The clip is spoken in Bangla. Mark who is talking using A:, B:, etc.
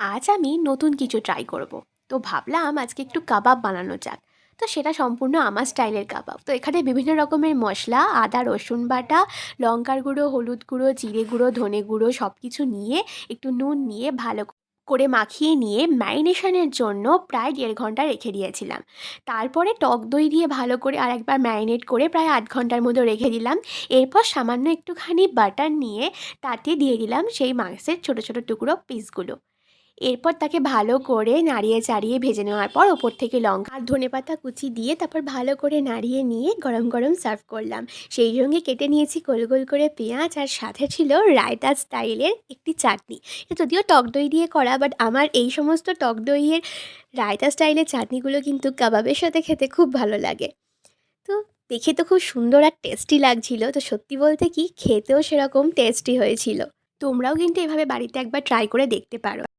A: আজ আমি নতুন কিছু ট্রাই করব। তো ভাবলাম আজকে একটু কাবাব বানানো যাক। তো সেটা সম্পূর্ণ আমার স্টাইলের কাবাব। তো এখানে বিভিন্ন রকমের মশলা, আদা, রসুন বাটা, লঙ্কার গুঁড়ো, হলুদ গুঁড়ো, জিরে গুঁড়ো, ধনে গুঁড়ো সব কিছু নিয়ে একটু নুন নিয়ে ভালো করে মাখিয়ে নিয়ে ম্যারিনেশনের জন্য প্রায় দেড় ঘণ্টা রেখে দিয়েছিলাম। তারপরে টক দই দিয়ে ভালো করে আর একবার ম্যারিনেট করে প্রায় আধ ঘণ্টার মতো রেখে দিলাম। এরপর সামান্য একটুখানি বাটার নিয়ে তাতে দিয়ে দিলাম সেই মাংসের ছোটো ছোটো টুকরো পিসগুলো এরপর তাকে ভালো করে নাড়িয়ে চাড়িয়ে ভেজে নেওয়ার পর ওপর থেকে লঙ্কা আর ধনে পাতা কুচি দিয়ে তারপর ভালো করে নাড়িয়ে নিয়ে গরম গরম সার্ভ করলাম। সেই সঙ্গে কেটে নিয়েছি গোল গোল করে পেঁয়াজ আর সাথে ছিল রায়তা স্টাইলের একটি চাটনি। যদিও টক দই দিয়ে করা বাট আমার এই সমস্ত টক দইয়ের রায়তা স্টাইলের চাটনিগুলো কিন্তু কাবাবের সাথে খেতে খুব ভালো লাগে। তো দেখে তো খুব সুন্দর আর টেস্টি লাগছিল। তো সত্যি বলতে কি, খেতেও সেরকম টেস্টি হয়েছিল। তোমরাও কিন্তু এভাবে বাড়িতে একবার ট্রাই করে দেখতে পারো।